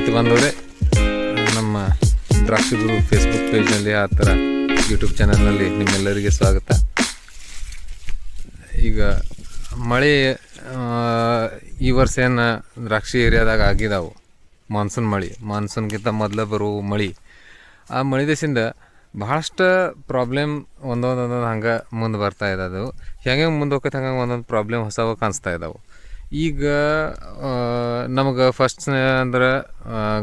ರೈತ ಬಂದವರೇ. ನಮ್ಮ ದ್ರಾಕ್ಷಿ ಫೇಸ್ಬುಕ್ ಪೇಜ್ನಲ್ಲಿ ಆ ಥರ ಯೂಟ್ಯೂಬ್ ಚಾನಲ್ನಲ್ಲಿ ನಿಮ್ಮೆಲ್ಲರಿಗೆ ಸ್ವಾಗತ. ಈಗ ಮಳೆ ಈ ವರ್ಷ ಏನು ದ್ರಾಕ್ಷಿ ಏರಿಯಾದಾಗ ಆಗಿದಾವು. ಮಾನ್ಸೂನ್ ಮಳೆ. ಮಾನ್ಸೂನ್ಗಿಂತ ಮೊದಲು ಬರುವ ಮಳೆ. ಆ ಮಳೆ ದೇಶದಿಂದ ಭಾಳಷ್ಟು ಪ್ರಾಬ್ಲಮ್ ಒಂದೊಂದೊಂದೊಂದು ಒಂದೊಂದು ಹಂಗೆ ಮುಂದೆ ಬರ್ತಾ ಅದು ಹೆಂಗೆ ಮುಂದೆ ಹೋಗ್ತೈತೆ ಹಂಗೆ ಒಂದೊಂದು ಪ್ರಾಬ್ಲಮ್ ಹೊಸವು ಕಾಣಿಸ್ತಾ ಇದಾವೆ ಈಗ ನಮಗೆ ಫಸ್ಟ್ ಅಂದ್ರೆ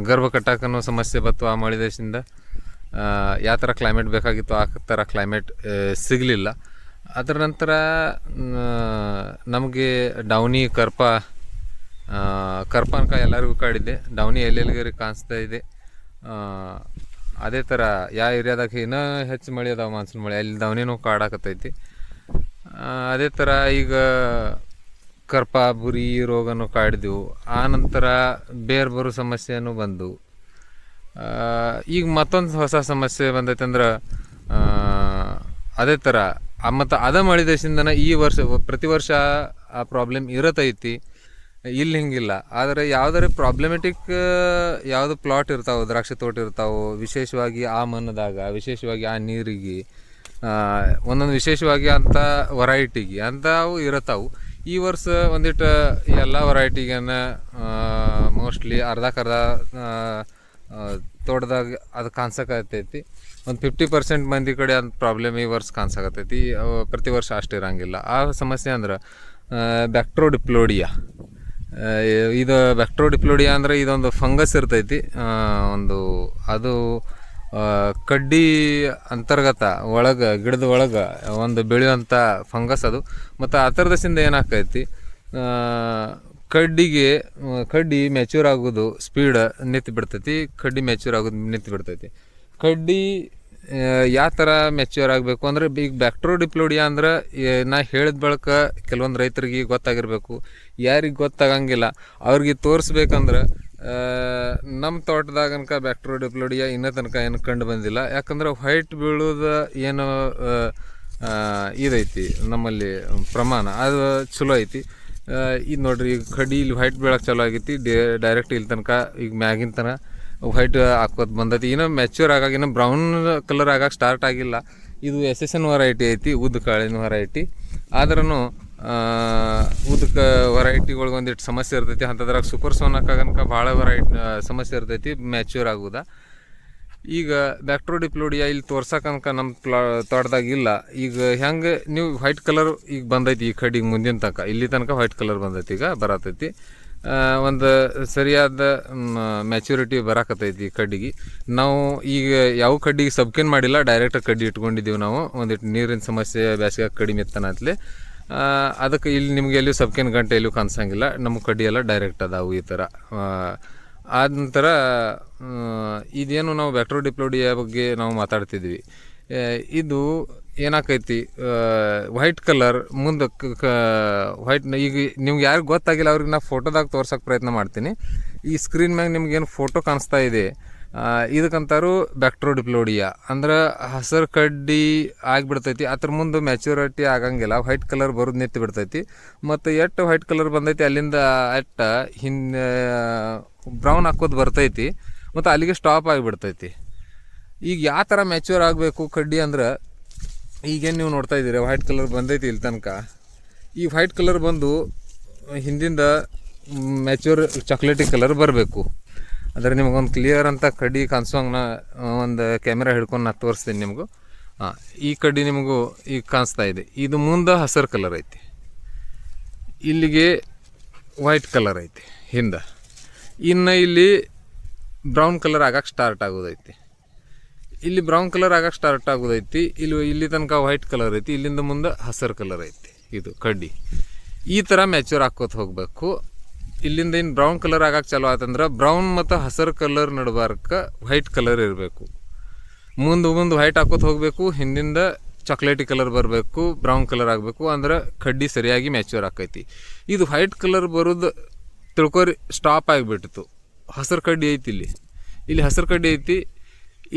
ಗರ್ಭ ಕಟ್ಟಾಕನೋ ಸಮಸ್ಯೆ ಬತ್ತು ಆ ಮಳೆ ದೇಶದಿಂದ. ಯಾವ ಥರ ಕ್ಲೈಮೇಟ್ ಬೇಕಾಗಿತ್ತು, ಆ ಥರ ಕ್ಲೈಮೇಟ್ ಸಿಗಲಿಲ್ಲ. ಅದರ ನಂತರ ನಮಗೆ ಡೌನಿ ಕರ್ಪ ಕರ್ಪಾನಕ ಎಲ್ಲರಿಗೂ ಕಾಡಿದೆ ಡೌನಿ ಎಲ್ಲೆಲ್ಲಿಗೆ ಕಾಣಿಸ್ತಾ ಇದೆ. ಅದೇ ಥರ ಯಾವ ಏರಿಯಾದಾಗ ಇನ್ನೂ ಹೆಚ್ಚು ಮಳೆ ಅದಾವ ಮಾನ್ಸೂನ್ ಮಳೆ, ಅಲ್ಲಿ ಡೌನಿನೂ ಕಾಡಾಕತ್ತೈತಿ. ಅದೇ ಥರ ಈಗ ಕರ್ಪ ಬುರಿ ರೋಗನೂ ಕಾಡಿದೆವು. ಆ ನಂತರ ಬೇರೆ ಬರೋ ಸಮಸ್ಯೆನೂ ಬಂದವು. ಈಗ ಮತ್ತೊಂದು ಹೊಸ ಸಮಸ್ಯೆ ಬಂದೈತೆ ಅಂದ್ರೆ ಅದೇ ಥರ ಮತ್ತು ಅದ ಮಳೆ ದೇಶದಿಂದನ ಈ ವರ್ಷ, ಪ್ರತಿ ವರ್ಷ ಆ ಪ್ರಾಬ್ಲಮ್ ಇರತೈತಿ. ಇಲ್ಲಿ ಹಿಂಗಿಲ್ಲ. ಆದರೆ ಯಾವುದಾರೆ ಪ್ರಾಬ್ಲಮೆಟಿಕ್ ಯಾವುದು ಪ್ಲಾಟ್ ಇರ್ತಾವೆ, ದ್ರಾಕ್ಷಿ ತೋಟ ಇರ್ತಾವೆ, ವಿಶೇಷವಾಗಿ ಆ ಮಣ್ಣದಾಗ, ವಿಶೇಷವಾಗಿ ಆ ನೀರಿಗೆ ಒಂದೊಂದು ವಿಶೇಷವಾಗಿ ಅಂಥ ವರೈಟಿಗೆ ಅಂಥವು ಇರತ್ತಾವು ಈ ವರ್ಷ ಒಂದಿಟ್ಟು ಎಲ್ಲ ವೆರೈಟಿಗೇನ ಮೋಸ್ಟ್ಲಿ ಅರ್ಧಕ್ಕರ್ಧ ತೋಟದಾಗ ಅದು ಕಾಣಿಸಕತ್ತೈತಿ. ಒಂದು ಫಿಫ್ಟಿ ಪರ್ಸೆಂಟ್ ಮಂದಿ ಕಡೆ ಅದು ಪ್ರಾಬ್ಲಮ್ ಈ ವರ್ಷ ಕಾಣಿಸಕತ್ತೈತಿ. ಪ್ರತಿ ವರ್ಷ ಅಷ್ಟು ಇರೋಂಗಿಲ್ಲ. ಆ ಸಮಸ್ಯೆ ಅಂದ್ರೆ ಬ್ಯಾಕ್ಟ್ರೋ ಡಿಪ್ಲೋಡಿಯಾ ಇದು ಬ್ಯಾಕ್ಟ್ರೋ ಡಿಪ್ಲೋಡಿಯಾ ಅಂದರೆ ಇದೊಂದು ಫಂಗಸ್ ಇರ್ತೈತಿ. ಒಂದು, ಅದು ಕಡ್ಡಿ ಅಂತರ್ಗತ ಒಳಗೆ, ಗಿಡದ ಒಳಗೆ ಒಂದು ಬೆಳೆಯುವಂಥ ಫಂಗಸ್ ಅದು. ಮತ್ತು ಆ ಥರದಸಿಂದ ಏನಾಗ್ತೈತಿ? ಕಡ್ಡಿಗೆ ಕಡ್ಡಿ ಮೆಚ್ಯೂರ್ ಆಗೋದು ಸ್ಪೀಡ್ ನಿಂತು ಬಿಡ್ತೈತಿ, ಕಡ್ಡಿ ಮೆಚ್ಯೂರ್ ಆಗೋದು ನಿಂತು ಬಿಡ್ತೈತಿ. ಕಡ್ಡಿ ಯಾವ ಥರ ಮೆಚ್ಯೂರ್ ಆಗಬೇಕು ಅಂದ್ರೆ ಈಗ ಬ್ಯಾಕ್ಟ್ರೋಡಿಪ್ಲೋಡಿಯಾ ಅಂದ್ರೆ ನಾ ಹೇಳಿದ ಬಳಿಕ ಕೆಲವೊಂದು ರೈತರಿಗೆ ಗೊತ್ತಾಗಿರಬೇಕು. ಯಾರಿಗೆ ಗೊತ್ತಾಗಂಗಿಲ್ಲ. ಅವ್ರಿಗೆ ತೋರಿಸ್ಬೇಕಂದ್ರೆ ನಮ್ಮ ತೋಟದಾಗ ಅನ್ಕ ಬ್ಯಾಕ್ಟ್ರೋಡಿಪ್ಲೋಡಿಯಾ ಇನ್ನೂ ತನಕ ಏನು ಕಂಡು ಬಂದಿಲ್ಲ. ಯಾಕಂದ್ರೆ ವೈಟ್ ಬೀಳೋದು ಏನು ಇದೈತಿ, ನಮ್ಮಲ್ಲಿ ಪ್ರಮಾಣ, ಅದು ಚಲೋ ಐತಿ. ಇದು ನೋಡ್ರಿ, ಈಗ ಕಡಿ ಇಲ್ಲಿ ವೈಟ್ ಬೀಳಕ್ಕೆ ಚಲೋ ಆಗೈತಿ ಡೈರೆಕ್ಟ್ ಇಲ್ಲಿ ತನಕ, ಈಗ ಮ್ಯಾಗಿನ ತನಕ ವೈಟ್ ಹಾಕೋದು ಬಂದೈತಿ. ಇನ್ನೂ ಮೆಚ್ಯೂರ್ ಆಗಾಗ, ಇನ್ನೂ ಬ್ರೌನ್ ಕಲರ್ ಆಗಾಗ ಸ್ಟಾರ್ಟ್ ಆಗಿಲ್ಲ. ಇದು ಎಸ್ ಎಸ್ ಎನ್ ವೆರೈಟಿ ಐತಿ, ಉದ್ದ ಕಾಳಿನ ವೆರೈಟಿ ಆದ್ರೂ ಉದಕ ವೆರೈಟಿಗಳ್ಗೆ ಒಂದಿಷ್ಟು ಸಮಸ್ಯೆ ಇರ್ತೈತಿ. ಅಂಥದ್ರಾಗ ಸೂಪರ್ ಸೋನಕ್ಕಾಗನ್ಕ ಭಾಳ ವೆರೈಟಿ ಸಮಸ್ಯೆ ಇರ್ತೈತಿ ಮ್ಯಾಚ್ಯೂರ್ ಆಗುದ. ಈಗ ಬ್ಯಾಕ್ಟ್ರೋಡಿಪ್ಲೋಡಿಯಾ ಇಲ್ಲಿ ತೋರ್ಸಕ್ಕನಕ ನಮ್ಮ ಪ್ಲಾ, ತೋಟದಾಗ ಇಲ್ಲ. ಈಗ ಹೆಂಗೆ, ನೀವು ವೈಟ್ ಕಲರ್ ಈಗ ಬಂದೈತಿ ಈ ಕಡೆಗೆ ಮುಂದಿನ ತನಕ. ಇಲ್ಲಿ ತನಕ ವೈಟ್ ಕಲರ್ ಬಂದೈತಿ, ಈಗ ಬರತೈತಿ. ಒಂದು ಸರಿಯಾದ ಮ್ಯಾಚುರಿಟಿ ಬರಾಕತ್ತೈತಿ ಈ ಕಡ್ಡಿಗೆ. ನಾವು ಈಗ ಯಾವ ಕಡ್ಡಿಗೆ ಸಬ್ಕೇನ್ ಮಾಡಿಲ್ಲ ಡೈರೆಕ್ಟ್ ಕಡ್ಡಿ ಇಟ್ಕೊಂಡಿದ್ದೀವಿ ನಾವು. ಒಂದಿಟ್ಟು ನೀರಿನ ಸಮಸ್ಯೆ ಬೇಸಿಗೆ ಕಡಿಮೆ ಇತ್ತನತ್ಲೆ ಅದಕ್ಕೆ ಇಲ್ಲಿ ನಿಮಗೆ ಎಲ್ಲಿ ಸಬ್ಕೇನ್ ಗಂಟೆ ಎಲ್ಲೂ ಕಾಣಿಸಂಗಿಲ್ಲ. ನಮ್ಮ ಕಡ್ಡಿ ಎಲ್ಲ ಡೈರೆಕ್ಟ್ ಅದಾವು ಈ ಥರ ಆದ ನಂತರ ಇದೇನು ನಾವು ಬ್ಯಾಕ್ಟ್ರೋಡಿಪ್ಲೋಡಿಯಾ ಬಗ್ಗೆ ನಾವು ಮಾತಾಡ್ತಿದ್ವಿ. ಇದು ಏನಾಕೈತಿ? ವೈಟ್ ಕಲರ್ ಮುಂದೆ ವೈಟ್ ಈಗ ನಿಮ್ಗೆ ಯಾರಿಗೂ ಗೊತ್ತಾಗಿಲ್ಲ, ಅವ್ರಿಗೆ ನಾ ಫೋಟೋದಾಗ ತೋರ್ಸೋಕೆ ಪ್ರಯತ್ನ ಮಾಡ್ತೀನಿ. ಈ ಸ್ಕ್ರೀನ್ ಮ್ಯಾಗ ನಿಮ್ಗೇನು ಫೋಟೋ ಕಾಣಿಸ್ತಾ ಇದೆ? ಇದಕ್ಕಂತಾರು ಬ್ಯಾಕ್ಟ್ರೋಡಿಪ್ಲೋಡಿಯಾ ಅಂದ್ರೆ ಹಸಿರು ಕಡ್ಡಿ ಆಗಿಬಿಡ್ತೈತಿ, ಅದ್ರ ಮುಂದೆ ಮ್ಯಾಚುರಿಟಿ ಆಗಂಗಿಲ್ಲ ವೈಟ್ ಕಲರ್ ಬರೋದು ನಿಂತು ಬಿಡ್ತೈತಿ. ಮತ್ತು ಎಟ್ಟು ವೈಟ್ ಕಲರ್ ಬಂದೈತಿ, ಅಲ್ಲಿಂದ ಎಟ್ಟ ಹಿಂದೆ ಬ್ರೌನ್ ಹಾಕೋದು ಬರ್ತೈತಿ, ಮತ್ತು ಅಲ್ಲಿಗೆ ಸ್ಟಾಪ್ ಆಗಿಬಿಡ್ತೈತಿ. ಈಗ ಯಾವ ಥರ ಮ್ಯಾಚೂರ್ ಆಗಬೇಕು ಕಡ್ಡಿ ಅಂದ್ರೆ, ಈಗೇನು ನೀವು ನೋಡ್ತಾ ಇದ್ದೀರಿ ವೈಟ್ ಕಲರ್ ಬಂದೈತಿ ಇಲ್ಲಿ ತನಕ. ಈ ವೈಟ್ ಕಲರ್ ಬಂದು ಹಿಂದಿಂದ ಮ್ಯಾಚೂರ್ ಚಾಕ್ಲೇಟಿ ಕಲರ್ ಬರಬೇಕು. ಆದರೆ ನಿಮಗೊಂದು ಕ್ಲಿಯರ್ ಅಂತ ಕಡ್ಡಿ ಕಾಣಿಸೋಂಗೆ ನಾ ಒಂದು ಕ್ಯಾಮ್ರಾ ಹಿಡ್ಕೊಂಡು ನಾನು ತೋರಿಸ್ತೀನಿ ನಿಮಗೂ. ಹಾಂ ಈ ಕಡ್ಡಿ ನಿಮಗೂ ಈಗ ಕಾಣಿಸ್ತಾ ಇದೆ. ಇದು ಮುಂದೆ ಹಸಿರು ಕಲರ್ ಐತಿ. ಇಲ್ಲಿಗೆ ವೈಟ್ ಕಲರ್ ಐತಿ, ಹಿಂದೆ. ಇನ್ನು ಇಲ್ಲಿ ಬ್ರೌನ್ ಕಲರ್ ಆಗಕ್ಕೆ ಸ್ಟಾರ್ಟ್ ಆಗೋದೈತಿ. ಇಲ್ಲಿ ಬ್ರೌನ್ ಕಲರ್ ಆಗಕ್ಕೆ ಸ್ಟಾರ್ಟ್ ಆಗೋದೈತಿ ಇಲ್ಲಿ ಇಲ್ಲಿ ತನಕ ವೈಟ್ ಕಲರ್ ಐತಿ, ಇಲ್ಲಿಂದ ಮುಂದೆ ಹಸಿರು ಕಲರ್ ಐತಿ ಇದು ಕಡ್ಡಿ. ಈ ಥರ ಮ್ಯಾಚೂರ್ ಹಾಕೋತ ಹೋಗ್ಬೇಕು. ಇಲ್ಲಿಂದ ಏನು ಬ್ರೌನ್ ಕಲರ್ ಆಗಕ್ಕೆ ಚಲೋ ಆತಂದ್ರೆ ಬ್ರೌನ್ ಮತ್ತು ಹಸಿರು ಕಲರ್ ನಡ್ಬಾರ್ಕ ವೈಟ್ ಕಲರ್ ಇರಬೇಕು. ಮುಂದೆ ಮುಂದೆ ವೈಟ್ ಹಾಕೋತ ಹೋಗಬೇಕು, ಹಿಂದಿಂದ ಚಾಕ್ಲೇಟಿ ಕಲರ್ ಬರಬೇಕು ಬ್ರೌನ್ ಕಲರ್ ಆಗಬೇಕು, ಅಂದ್ರೆ ಕಡ್ಡಿ ಸರಿಯಾಗಿ ಮ್ಯಾಚೂರ್ ಆಕೈತಿ. ಇದು ವೈಟ್ ಕಲರ್ ಬರೋದು ತಿಳ್ಕೊರಿ ಸ್ಟಾಪ್ ಆಗಿಬಿಟ್ಟಿತ್ತು ಹಸಿರು ಕಡ್ಡಿ ಐತಿ ಇಲ್ಲಿ. ಇಲ್ಲಿ ಹಸಿರು ಕಡ್ಡಿ ಐತಿ.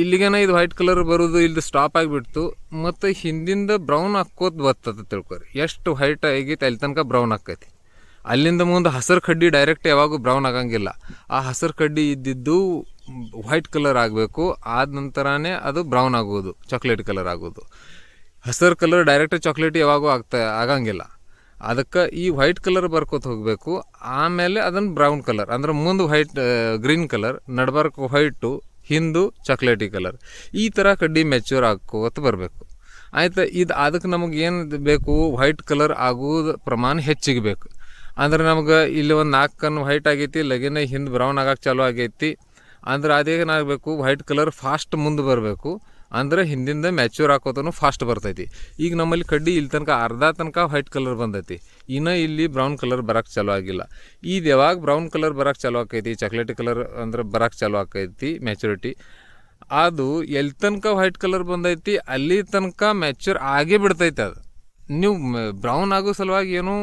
ಇಲ್ಲಿಗೇನ ಇದು ವೈಟ್ ಕಲರ್ ಬರೋದು ಇಲ್ಲಿ ಸ್ಟಾಪ್ ಆಗಿಬಿಡ್ತು. ಮತ್ತು ಹಿಂದಿಂದ ಬ್ರೌನ್ ಹಾಕೋದು ಬರ್ತದೆ ತಿಳ್ಕೊರಿ. ಎಷ್ಟು ವೈಟ್ ಆಗೈತೆ ಅಲ್ಲಿ ತನಕ ಬ್ರೌನ್ ಆಕೈತಿ. ಅಲ್ಲಿಂದ ಮುಂದೆ ಹಸಿರು ಕಡ್ಡಿ ಡೈರೆಕ್ಟ್ ಯಾವಾಗೂ ಬ್ರೌನ್ ಆಗಂಗಿಲ್ಲ. ಆ ಹಸಿರು ಕಡ್ಡಿ ಇದ್ದಿದ್ದು ವೈಟ್ ಕಲರ್ ಆಗಬೇಕು. ಆದ ನಂತರನೇ ಅದು ಬ್ರೌನ್ ಆಗೋದು ಚಾಕ್ಲೇಟ್ ಕಲರ್ ಆಗೋದು. ಹಸಿರು ಕಲರ್ ಡೈರೆಕ್ಟ್ ಚಾಕ್ಲೇಟ್ ಯಾವಾಗೂ ಆಗ್ತಾ, ಆಗಂಗಿಲ್ಲ. ಅದಕ್ಕೆ ಈ ವೈಟ್ ಕಲರ್ ಬರ್ಕೋತ ಹೋಗಬೇಕು. ಆಮೇಲೆ ಅದನ್ನು ಬ್ರೌನ್ ಕಲರ್ ಅಂದ್ರೆ ಮುಂದೆ ವೈಟ್ ಗ್ರೀನ್ ಕಲರ್ ನಡ್ಬಾರ್ಕ ವೈಟು ಹಿಂದು ಚಾಕ್ಲೇಟಿ ಕಲರ್ ಈ ಥರ ಕಡ್ಡಿ ಮೆಚೂರ್ ಹಾಕೋತ ಬರಬೇಕು. ಆಯ್ತು, ಇದು ಅದಕ್ಕೆ ನಮಗೆ ಏನು ಬೇಕು? ವೈಟ್ ಕಲರ್ ಆಗೋದು ಪ್ರಮಾಣ ಹೆಚ್ಚಿಗೆ ಬೇಕು ಅಂದ್ರೆ ನಮ್ಗೆ ಇಲ್ಲಿ ಒಂದು ನಾಲ್ಕು ಕನ್ ವೈಟ್ ಆಗೈತಿ ಲಗಿನ ಹಿಂದೆ ಬ್ರೌನ್ ಆಗಕ್ಕೆ ಚಾಲೂ ಆಗೈತಿ. ಅಂದ್ರೆ ಅದೇನಾಗಬೇಕು ವೈಟ್ ಕಲರ್ ಫಾಸ್ಟ್ ಮುಂದೆ ಬರಬೇಕು. ಅಂದ್ರೆ ಹಿಂದಿಂದ ಮ್ಯಾಚ್ಯೂರ್ ಹಾಕೋತನೂ ಫಾಸ್ಟ್ ಬರ್ತೈತಿ. ಈಗ ನಮ್ಮಲ್ಲಿ ಕಡ್ಡಿ ಇಲ್ಲಿ ತನಕ ಅರ್ಧ ತನಕ ವೈಟ್ ಕಲರ್ ಬಂದೈತಿ. ಇನ್ನೂ ಇಲ್ಲಿ ಬ್ರೌನ್ ಕಲರ್ ಬರಕ್ಕೆ ಚಾಲೂ ಆಗಿಲ್ಲ. ಇದು ಯಾವಾಗ ಬ್ರೌನ್ ಕಲರ್ ಬರಕ್ಕೆ ಚಾಲೂ ಆಕೈತಿ ಚಾಕ್ಲೇಟ್ ಕಲರ್ ಅಂದ್ರೆ ಬರಕ್ಕೆ ಚಾಲು ಆಕೈತಿ ಮ್ಯಾಚುರಿಟಿ ಅದು ಎಲ್ಲಿ ತನಕ ವೈಟ್ ಕಲರ್ ಬಂದೈತಿ, ಅಲ್ಲಿ ತನಕ ಮ್ಯಾಚೂರ್ ಆಗೇ ಬಿಡ್ತೈತೆ ಅದು. ನೀವು ಬ್ರೌನ್ ಆಗೋ ಸಲುವಾಗಿ ಏನೂ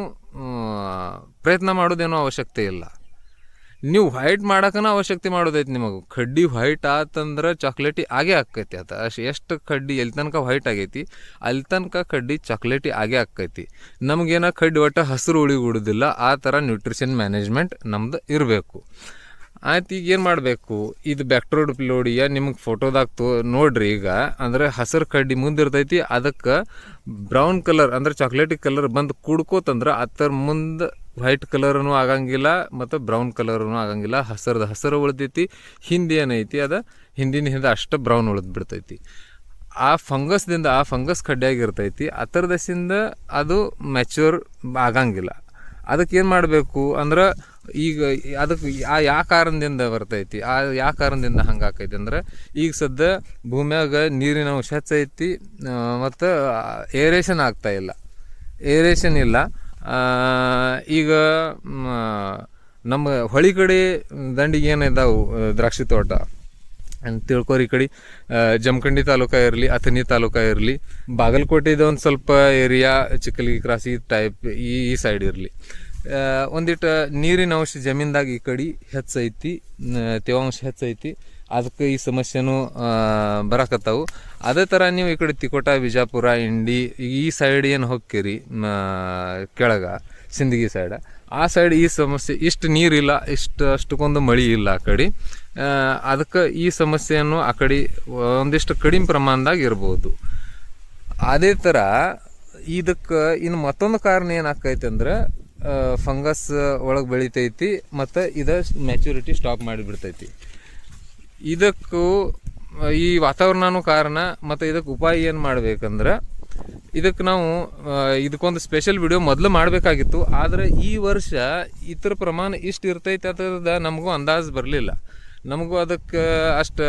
ಪ್ರಯತ್ನ ಮಾಡೋದೇನೋ ಅವಶ್ಯಕತೆ ಇಲ್ಲ. ನೀವು ವೈಟ್ ಮಾಡೋಕನ ಅವಶ್ಯಕತೆ ಮಾಡೋದೈತೆ ನಿಮಗೆ. ಕಡ್ಡಿ ವೈಟ್ ಆತಂದ್ರೆ ಚಾಕ್ಲೇಟಿ ಆಗೇ ಆಕೈತಿ ಆತ. ಅಷ್ಟು ಎಷ್ಟು ಕಡ್ಡಿ ಎಲ್ಲಿ ತನಕ ವೈಟ್ ಆಗೈತಿ ಅಲ್ಲಿ ತನಕ ಕಡ್ಡಿ ಚಾಕ್ಲೇಟಿ ಆಗೇ ಆಕೈತಿ ನಮಗೇನೋ ಕಡ್ಡಿ ಒಟ್ಟು ಹಸಿರು ಉಳಿಗುಡುದಿಲ್ಲ, ಆ ಥರ ನ್ಯೂಟ್ರಿಷನ್ ಮ್ಯಾನೇಜ್ಮೆಂಟ್ ನಮ್ದು ಇರಬೇಕು. ಆಯ್ತು, ಈಗ ಏನು ಮಾಡಬೇಕು? ಇದು ಬ್ಯಾಕ್ಟ್ರೋಡ್ ಪಿಲೋಡಿಯ ನಿಮಗೆ ಫೋಟೋದಾಗ ತೋ ನೋಡ್ರಿ ಈಗ. ಅಂದರೆ ಹಸಿರು ಕಡ್ಡಿ ಮುಂದಿರ್ತೈತಿ ಅದಕ್ಕೆ ಬ್ರೌನ್ ಕಲರ್ ಅಂದ್ರೆ ಚಾಕ್ಲೇಟಿ ಕಲರ್ ಬಂದು ಕುಡ್ಕೋತಂದ್ರೆ ಅದರ ಮುಂದೆ ವೈಟ್ ಕಲರನು ಆಗಂಗಿಲ್ಲ, ಮತ್ತು ಬ್ರೌನ್ ಕಲರ್ನು ಆಗಂಗಿಲ್ಲ. ಹಸಿರದ ಹಸಿರು ಉಳ್ದೈತಿ ಹಿಂದೆ ಏನೈತಿ ಅದು ಹಿಂದಿನ ಹಿಂದೆ ಅಷ್ಟು ಬ್ರೌನ್ ಉಳಿದು ಬಿಡ್ತೈತಿ. ಆ ಫಂಗಸ್ದಿಂದ ಆ ಫಂಗಸ್ ಕಡ್ಡಿಯಾಗಿರ್ತೈತಿ ಅದರದಸಿಂದ ಅದು ಮೆಚ್ಯೂರ್ ಆಗಂಗಿಲ್ಲ. ಅದಕ್ಕೆ ಏನು ಮಾಡಬೇಕು, ಅಂದ್ರೆ ಈಗ ಅದಕ್ಕೆ ಆ ಯಾವ ಕಾರಣದಿಂದ ಬರ್ತೈತಿ? ಆ ಯಾವ ಕಾರಣದಿಂದ ಹಂಗೆ ಅಂದ್ರೆ, ಈಗ ಸದ್ಯ ಭೂಮ್ಯಾಗ ನೀರಿನ ಅಂಶ ಹೆಚ್ಚೈತಿ ಮತ್ತು ಏರೇಷನ್ ಆಗ್ತಾ ಇಲ್ಲ. ಏರೇಷನ್ ಇಲ್ಲ. ಈಗ ನಮ್ಮ ಹೊಳಿ ಕಡೆ ದಂಡಿಗೆ ಏನಿದಾವು ದ್ರಾಕ್ಷಿ ತೋಟ? ತಿಳ್ಕೊರಿ ಈ ಕಡೆ. ಜಮಖಂಡಿ ತಾಲೂಕ ಇರಲಿ, ಅಥಣಿ ತಾಲೂಕ ಇರಲಿ, ಬಾಗಲಕೋಟೆದ ಒಂದು ಸ್ವಲ್ಪ ಏರಿಯಾ ಚಿಕ್ಕಲಿ ಕ್ರಾಸಿ ಟೈಪ್ ಈ ಈ ಸೈಡ್ ಇರಲಿ. ಒಂದಿಟ್ಟು ನೀರಿನ ಅಂಶ ಜಮೀನ್ದಾಗ ಈ ಕಡೆ ಹೆಚ್ಚೈತಿ ತೇವಾಂಶ ಹೆಚ್ಚೈತಿ. ಅದಕ್ಕೆ ಈ ಸಮಸ್ಯೆನೂ ಬರಕತ್ತಾವು. ಅದೇ ಥರ ನೀವು ಈ ಕಡೆ ತಿಕೋಟ, ಬಿಜಾಪುರ, ಇಂಡಿ, ಈ ಸೈಡ್ ಏನು ಹೋಗ್ತೀರಿ ಕೆಳಗ, ಸಿಂದಗಿ ಸೈಡ ಆ ಸೈಡ್ ಈ ಸಮಸ್ಯೆ, ಇಷ್ಟು ನೀರಿಲ್ಲ ಇಷ್ಟು ಅಷ್ಟಕ್ಕೊಂದು ಮಳಿ ಇಲ್ಲ ಆ ಕಡೆ. ಅದಕ್ಕೆ ಈ ಸಮಸ್ಯೆಯನ್ನು ಆ ಕಡೆ ಒಂದಿಷ್ಟು ಕಡಿಮೆ ಪ್ರಮಾಣದಾಗ ಇರ್ಬೋದು. ಅದೇ ಥರ ಇದಕ್ಕೆ ಇನ್ನು ಮತ್ತೊಂದು ಕಾರಣ ಏನಾಕೈತೆ ಅಂದ್ರೆ ಫಂಗಸ್ ಒಳಗೆ ಬೆಳಿತೈತಿ ಮತ್ತು ಇದು ಮ್ಯಾಚುರಿಟಿ ಸ್ಟಾಪ್ ಮಾಡಿಬಿಡ್ತೈತಿ. ಇದಕ್ಕೂ, ಈ ವಾತಾವರಣನೂ ಕಾರಣ ಮತ್ತು ಇದಕ್ಕೆ ಉಪಾಯ ಏನು ಮಾಡಬೇಕಂದ್ರೆ ಇದಕ್ಕೆ ನಾವು ಇದಕ್ಕೊಂದು ಸ್ಪೆಷಲ್ ವಿಡಿಯೋ ಮೊದಲು ಮಾಡಬೇಕಾಗಿತ್ತು, ಆದರೆ ಈ ವರ್ಷ ಇತರ ಪ್ರಮಾಣ ಇಷ್ಟು ಇರ್ತೈತೆ ಅಂತ ನಮಗೂ ಅಂದಾಜು ಬರಲಿಲ್ಲ. ನಮಗೂ ಅದಕ್ಕೆ ಅಷ್ಟು,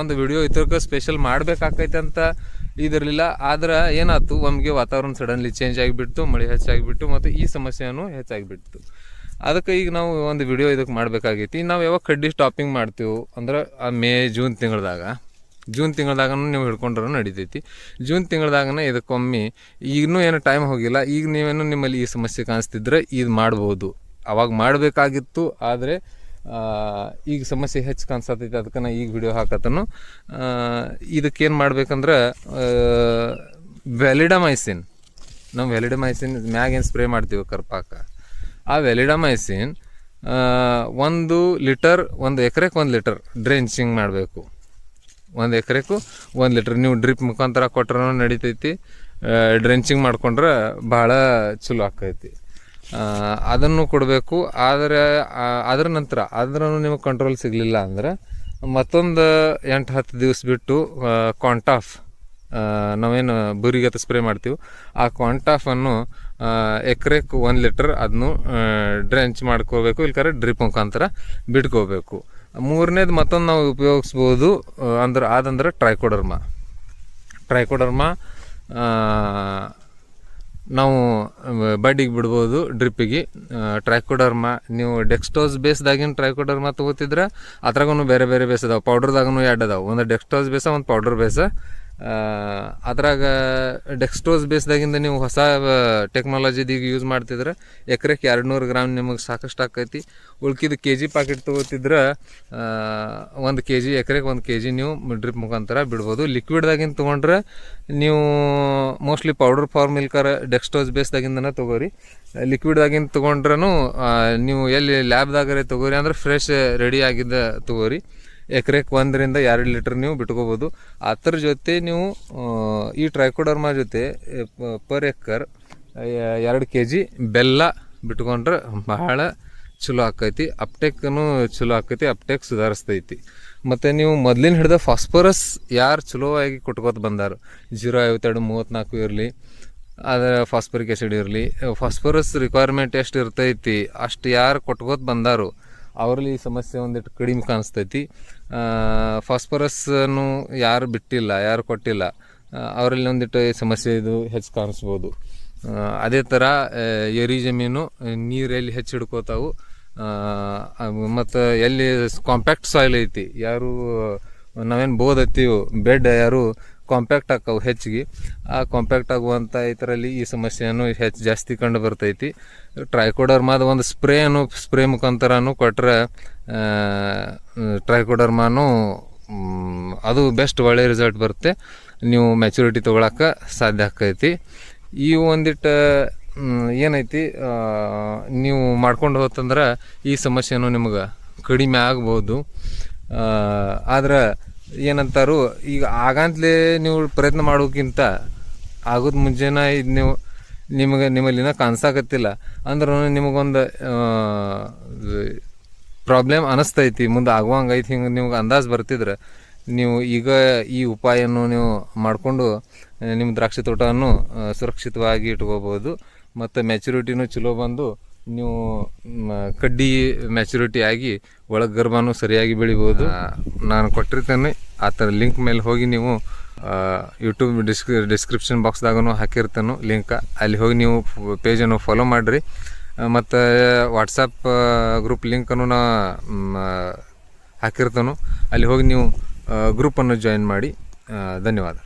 ಒಂದು ವಿಡಿಯೋ ಇತರಕ್ಕೆ ಸ್ಪೆಷಲ್ ಮಾಡಬೇಕಾಕೈತೆ ಅಂತ ಇದಿರಲಿಲ್ಲ. ಆದ್ರೆ ಏನಾಯ್ತು? ಒಮ್ಗೆ ವಾತಾವರಣ ಸಡನ್ಲಿ ಚೇಂಜ್ ಆಗಿಬಿಡ್ತು, ಮಳೆ ಹೆಚ್ಚಾಗಿಬಿಟ್ಟು ಮತ್ತು ಈ ಸಮಸ್ಯೆನೂ ಹೆಚ್ಚಾಗಿಬಿಡ್ತು. ಅದಕ್ಕೆ ಈಗ ನಾವು ಒಂದು ವಿಡಿಯೋ ಇದಕ್ಕೆ ಮಾಡಬೇಕಾಗೈತಿ. ನಾವು ಯಾವಾಗ ಕಡ್ಡಿ ಸ್ಟಾಪಿಂಗ್ ಮಾಡ್ತೀವಿ, ಅಂದ್ರೆ ಆ ಮೇ ಜೂನ್ ತಿಂಗಳದಾಗ ಜೂನ್ ತಿಂಗಳದಾಗನೂ ನೀವು ಹಿಡ್ಕೊಂಡ್ರೂ ನಡಿತೈತಿ. ಜೂನ್ ತಿಂಗಳದಾಗನ ಇದಕ್ಕೊಮ್ಮೆ ಈಗನೂ ಏನು ಟೈಮ್ ಹೋಗಿಲ್ಲ. ಈಗ ನೀವೇನು ನಿಮ್ಮಲ್ಲಿ ಈ ಸಮಸ್ಯೆ ಕಾಣಿಸ್ತಿದ್ರೆ ಇದು ಮಾಡ್ಬೋದು. ಅವಾಗ ಮಾಡಬೇಕಾಗಿತ್ತು, ಆದರೆ ಈಗ ಸಮಸ್ಯೆ ಹೆಚ್ಚು ಕಾಣಿಸತೈತಿ ಅದಕ್ಕೆ ನಾ ಈಗ ವಿಡಿಯೋ ಹಾಕತ್ತನು. ಇದಕ್ಕೇನು ಮಾಡ್ಬೇಕಂದ್ರೆ ವ್ಯಾಲಿಡಮೈಸಿನ್ ನಾವು ವ್ಯಾಲಿಡಮೈಸಿನ್ ಮ್ಯಾಗ ಏನು ಸ್ಪ್ರೇ ಮಾಡ್ತೀವಿ ಕರ್ಪಾಕ, ಆ ವ್ಯಾಲಿಡಮೈಸಿನ್ ಒಂದು ಲೀಟರ್ ಒಂದು ಎಕರೆಗೆ ಒಂದು ಲೀಟರ್ ಡ್ರೆಂಚಿಂಗ್ ಮಾಡಬೇಕು. ಒಂದು ಎಕರೆಗೂ ಒಂದು ಲೀಟ್ರ್ ನೀವು ಡ್ರಿಪ್ ಮುಖಾಂತರ ಕೊಟ್ರೂ ನಡಿತೈತಿ ಡ್ರೆಂಚಿಂಗ್ ಮಾಡ್ಕೊಂಡ್ರೆ ಭಾಳ ಚಲೋ ಆಕೈತಿ. ಅದನ್ನು ಕೊಡಬೇಕು. ಆದರೆ ಅದರ ನಂತರ ಅದರನ್ನು ನಿಮಗೆ ಕಂಟ್ರೋಲ್ ಸಿಗಲಿಲ್ಲ ಅಂದ್ರೆ ಮತ್ತೊಂದು ಎಂಟು, ಹತ್ತು ದಿವಸ ಬಿಟ್ಟು ಕಾಂಟಾಫ್ ನಾವೇನು ಬುರಿಗತ್ತೆ ಸ್ಪ್ರೇ ಮಾಡ್ತೀವಿ. ಆ ಕಾಂಟಾಫನ್ನು ಎಕ್ರೆಕ್ ಒಂದು ಲೀಟರ್ ಅದನ್ನು ಡ್ರೆಂಚ್ ಮಾಡ್ಕೋಬೇಕು ಇಲ್ಕರೆ ಡ್ರಿಪ್ ಮುಖಾಂತರ ಬಿಟ್ಕೋಬೇಕು. ಮೂರನೇದು ಮತ್ತೊಂದು ನಾವು ಉಪಯೋಗಿಸ್ಬೋದು ಅಂದ್ರೆ ಅದಂದ್ರೆ ಟ್ರೈಕೋಡರ್ಮಾ ಟ್ರೈಕೋಡರ್ಮಾ ನಾವು ಬಡ್ಡಿಗೆ ಬಿಡ್ಬೋದು, ಡ್ರಿಪ್ಪಿಗೆ. ಟ್ರೈಕೋಡರ್ಮಾ ನೀವು ಡೆಕ್ಸ್ಟೋಸ್ ಬೇಸ್ದಾಗಿನ ಟ್ರೈಕೋಡರ್ಮಾ ತೊಗೋತಿದ್ರೆ ಅದ್ರಾಗೂ ಬೇರೆ ಬೇರೆ ಬೇಸ್ ಅದಾವೆ. ಪೌಡ್ರದಾಗೂ ಎರಡು ಅದಾವೆ. ಒಂದು ಡೆಕ್ಸ್ಟೋಸ್ ಬೇಸ, ಒಂದು ಪೌಡ್ರ್ ಬೇಸ. ಅದ್ರಾಗ ಡೆಕ್ಸ್ಟೋಸ್ ಬೇಸ್ದಾಗಿಂದ ನೀವು ಹೊಸ ಟೆಕ್ನಾಲಜಿದೀಗ ಯೂಸ್ ಮಾಡ್ತಿದ್ರೆ ಎಕರೆಗೆ ಎರಡು ನೂರು ಗ್ರಾಮ್ ನಿಮಗೆ ಸಾಕಷ್ಟು ಆಕೈತಿ. ಉಳ್ಕಿದ ಕೆ ಜಿ ಪಾಕೆಟ್ ತೊಗೋತಿದ್ರೆ ಒಂದು ಕೆ ಜಿ ಎಕರೆಗೆ ಒಂದು ಕೆ ಜಿ ನೀವು ಡ್ರಿಪ್ ಮುಖಾಂತರ ಬಿಡ್ಬೋದು. ಲಿಕ್ವಿಡ್ದಾಗಿಂದ ತೊಗೊಂಡ್ರೆ ನೀವು ಮೋಸ್ಟ್ಲಿ ಪೌಡರ್ ಫಾರ್ಮ್ ಇಲ್ಕರ ಡೆಕ್ಸ್ಟೋಸ್ ಬೇಸ್ದಾಗಿಂದನೇ ತೊಗೋರಿ. ಲಿಕ್ವಿಡ್ದಾಗಿಂದ ತೊಗೊಂಡ್ರೂ ನೀವು ಎಲ್ಲಿ ಲ್ಯಾಬ್ದಾಗರೆ ತೊಗೋರಿ ಅಂದ್ರೆ ಫ್ರೆಶ್ ರೆಡಿ ಆಗಿದ್ದ ತೊಗೋರಿ. ಎಕರೆಗೆ ಒಂದರಿಂದ ಎರಡು ಲೀಟ್ರ್ ನೀವು ಬಿಟ್ಕೋಬೋದು. ಅದ್ರ ಜೊತೆ ನೀವು ಈ ಟ್ರೈಕೋಡರ್ಮಾ ಜೊತೆ ಪರ್ ಎಕ್ಕರ್ ಎರಡು ಕೆ ಜಿ ಬೆಲ್ಲ ಬಿಟ್ಕೊಂಡ್ರೆ ಬಹಳ ಚಲೋ ಆಕೈತಿ. ಅಪ್ಟೆಕ್ನು ಚಲೋ ಆಕೈತಿ, ಅಪ್ಟೆಕ್ ಸುಧಾರಿಸ್ತೈತಿ. ಮತ್ತು ನೀವು ಮೊದಲಿನ ಹಿಡ್ದ ಫಾಸ್ಫರಸ್ ಯಾರು ಚಲೋವಾಗಿ ಕೊಟ್ಕೋತ ಬಂದಾರು? ಜೀರೋ ಐವತ್ತೆರಡು, ಮೂವತ್ತ್ನಾಲ್ಕು ಇರಲಿ ಅದರ ಫಾಸ್ಫರಿಕ್ ಆ್ಯಸಿಡ್ ಇರಲಿ, ಫಾಸ್ಫರಸ್ ರಿಕ್ವೈರ್ಮೆಂಟ್ ಎಷ್ಟು ಇರ್ತೈತಿ, ಅಷ್ಟು ಯಾರು ಕೊಟ್ಕೋತ ಬಂದಾರು? ಅವರಲ್ಲಿ ಈ ಸಮಸ್ಯೆ ಒಂದಿಟ್ಟು ಕಡಿಮೆ ಕಾಣಿಸ್ತೈತಿ. ಫಾಸ್ಫರಸ್ನು ಯಾರು ಬಿಟ್ಟಿಲ್ಲ, ಯಾರು ಕೊಟ್ಟಿಲ್ಲ ಅವರಲ್ಲಿ ಒಂದಿಟ್ಟು ಈ ಸಮಸ್ಯೆ ಇದು ಹೆಚ್ಚು ಕಾಣಿಸ್ಬೋದು. ಅದೇ ಥರ ಎರಿ ಜಮೀನು ನೀರು ಎಲ್ಲಿ ಹೆಚ್ಚು ಹಿಡ್ಕೋತಾವು. ಮತ್ತು ಎಲ್ಲಿ ಕಾಂಪ್ಯಾಕ್ಟ್ ಸಾಯಿಲ್ ಐತಿ. ಯಾರು, ನಾವೇನು ಬೋದತ್ತೀವಿ, ಬೆಡ್ ಯಾರು ಕಾಂಪ್ಯಾಕ್ಟ್ ಆಕ್ಕವು ಹೆಚ್ಚಿಗೆ. ಆ ಕಾಂಪ್ಯಾಕ್ಟ್ ಆಗುವಂಥ ಇದರಲ್ಲಿ ಈ ಸಮಸ್ಯೆಯನ್ನು ಹೆಚ್ಚು ಜಾಸ್ತಿ ಕಂಡು ಬರ್ತೈತಿ. ಟ್ರೈಕೋಡರ್ಮಾದ ಒಂದು ಸ್ಪ್ರೇನು ಸ್ಪ್ರೇ ಮುಖಾಂತರನು ಕೊಟ್ಟರೆ ಟ್ರೈಕೋಡರ್ಮಾನು ಅದು ಬೆಸ್ಟ್ ಒಳ್ಳೆ ರಿಸಲ್ಟ್ ಬರುತ್ತೆ. ನೀವು ಮೆಚುರಿಟಿ ತೊಗೊಳಕ್ಕೆ ಸಾಧ್ಯ ಆಕೈತಿ ಈ ಒಂದಿಟ್ಟು ಏನೈತಿ ನೀವು ಮಾಡ್ಕೊಂಡು ಹೋತಂದ್ರೆ ಈ ಸಮಸ್ಯೆನೂ ನಿಮ್ಗೆ ಕಡಿಮೆ ಆಗ್ಬೋದು. ಆದ್ರೆ ಏನಂತಾರು, ಈಗ ಆಗಂತಲೇ ನೀವು ಪ್ರಯತ್ನ ಮಾಡೋಕ್ಕಿಂತ ಆಗೋದು ಮುಂಜಾನೆ ಇದು ನೀವು, ನಿಮಗೆ, ನಿಮ್ಮಲ್ಲಿನ ಕಾಣಿಸಾಕತ್ತಿಲ್ಲ ಅಂದ್ರೂ ನಿಮಗೊಂದು ಪ್ರಾಬ್ಲಮ್ ಅನಿಸ್ತೈತಿ, ಮುಂದೆ ಆಗುವಂಗೈತಿ ಹಿಂಗೆ ನಿಮ್ಗೆ ಅಂದಾಜು ಬರ್ತಿದ್ರೆ, ನೀವು ಈಗ ಈ ಉಪಾಯವನ್ನು ನೀವು ಮಾಡಿಕೊಂಡು, ನಿಮ್ಮ ದ್ರಾಕ್ಷಿ ತೋಟವನ್ನು ಸುರಕ್ಷಿತವಾಗಿ ಇಟ್ಕೋಬೋದು ಮತ್ತು ಮೆಚುರಿಟಿನೂ ಚಲೋ ಬಂದು ನೀವು ಕಡ್ಡಿ ಮ್ಯಾಚುರಿಟಿ ಆಗಿ ಒಳಗೆ ಗರ್ಭನೂ ಸರಿಯಾಗಿ ಬೆಳಿಬೋದು. ನಾನು ಕೊಟ್ಟಿರ್ತೇನೆ. ಆ ಥರ ಲಿಂಕ್ ಮೇಲೆ ಹೋಗಿ ನೀವು ಯೂಟ್ಯೂಬ್ ಡಿಸ್ಕ್ರಿ ಡಿಸ್ಕ್ರಿಪ್ಷನ್ ಬಾಕ್ಸ್ದಾಗೂ ಹಾಕಿರ್ತೇನೆ ಲಿಂಕ ಅಲ್ಲಿ ಹೋಗಿ ನೀವು ಪೇಜನ್ನು ಫಾಲೋ ಮಾಡಿರಿ. ಮತ್ತು ವಾಟ್ಸಪ್ ಗ್ರೂಪ್ ಲಿಂಕನ್ನು ನಾ ಹಾಕಿರ್ತೇನೆ. ಅಲ್ಲಿ ಹೋಗಿ ನೀವು ಗ್ರೂಪನ್ನು ಜಾಯಿನ್ ಮಾಡಿ. ಧನ್ಯವಾದ.